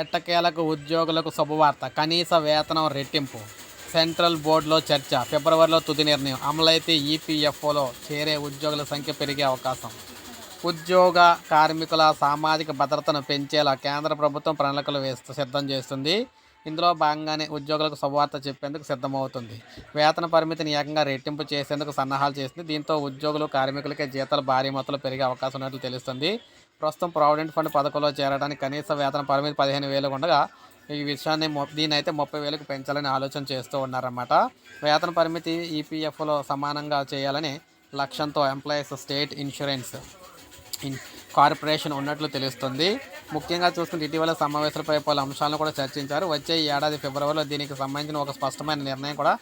ఎట్టకేలకు ఉద్యోగులకు శుభవార్త కనీస వేతనం రెట్టింపు. సెంట్రల్ బోర్డులో చర్చ ఫిబ్రవరిలో తుది నిర్ణయం అమలైతే ఈపీఎఫ్ఓలో చేరే ఉద్యోగుల సంఖ్య పెరిగే అవకాశం. ఉద్యోగ కార్మికుల సామాజిక భద్రతను పెంచేలా కేంద్ర ప్రభుత్వం ప్రణాళికలు వేస్తూ సిద్ధం చేస్తుంది. ఇందులో భాగంగానే ఉద్యోగులకు శుభవార్త చెప్పేందుకు సిద్ధమవుతుంది. వేతన పరిమితిని ఏకంగా రెట్టింపు చేసేందుకు సన్నాహాలు చేసింది దీంతో ఉద్యోగులు కార్మికులకే జీతాలు భారీ మొత్తంలో పెరిగే అవకాశం ఉన్నట్లు తెలుస్తుంది. ప్రస్తుతం ప్రావిడెంట్ ఫండ్ పథకంలో చేరడానికి కనీస వేతన పరిమితి పదిహేను వేలు ఉండగా ఈ విషయాన్ని దీని అయితే ముప్పై వేలకు పెంచాలని ఆలోచన చేస్తూ ఉన్నారన్నమాట. వేతన పరిమితి ఈపీఎఫ్లో సమానంగా చేయాలని లక్ష్యంతో employees state insurance in corporation ఉన్నట్లు తెలుస్తుంది. ముఖ్యంగా చూసుకుంటే ఇటీవల సమావేశాలపై పలు అంశాలను కూడా చర్చించారు. వచ్చే ఈ ఏడాది ఫిబ్రవరిలో దీనికి సంబంధించిన ఒక స్పష్టమైన నిర్ణయం కూడా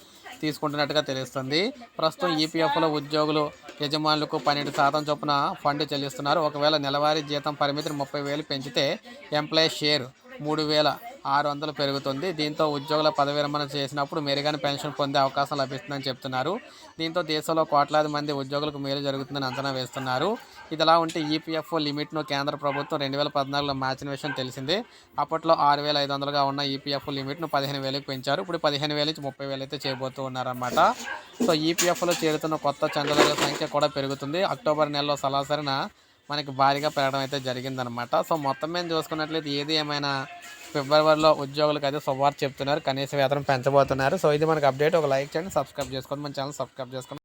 తీసుకుంటున్నట్టుగా తెలుస్తుంది. ప్రస్తుతం ఈపీఎఫ్లో ఉద్యోగులు యజమానులకు పన్నెండు శాతం చొప్పున ఫండ్ చెల్లిస్తున్నారు. ఒకవేళ నెలవారీ జీతం పరిమితిని ముప్పై వేలు పెంచితే ఎంప్లాయీ షేర్ మూడు వేల ఆరు వందలు పెరుగుతుంది. దీంతో ఉద్యోగుల పదవి విరమణ చేసినప్పుడు మెరుగైన పెన్షన్ పొందే అవకాశం లభిస్తుందని చెప్తున్నారు. దీంతో దేశంలో కోట్లాది మంది ఉద్యోగులకు మేలు జరుగుతుందని అంచనా వేస్తున్నారు. ఇదిలా ఉంటే ఈపీఎఫ్ఓ లిమిట్ను కేంద్ర ప్రభుత్వం రెండు వేల పద్నాలుగులో మార్చిన విషయం తెలిసిందే. అప్పట్లో ఆరు వేల ఐదు వందలుగా ఉన్న ఈపీఎఫ్ఓ లిమిట్ను పదిహేను వేలకు పెంచారు. ఇప్పుడు పదిహేను వేల నుంచి ముప్పై వేలు అయితే చేయబోతూ ఉన్నారన్నమాట. సో ఈపీఎఫ్లో చేరుతున్న కొత్త చందాల సంఖ్య కూడా పెరుగుతుంది. అక్టోబర్ నెలలో సరాసరిన మనకి భారీగా పెరగడం అయితే జరిగిందనమాట సో మొత్తం మీద చూసుకున్నట్లయితే ఏది ఏమైనా ఫిబ్రవరిలో ఉద్యోగులకు అయితే శుభవార్త చెప్తున్నారు. కనీస వేతనం పెంచబోతున్నారు. సో ఇది మనకు అప్డేట్. ఒక లైక్ చేయండి సబ్స్క్రైబ్ చేసుకోండి. మన ఛానల్ సబ్స్క్రైబ్ చేసుకోండి.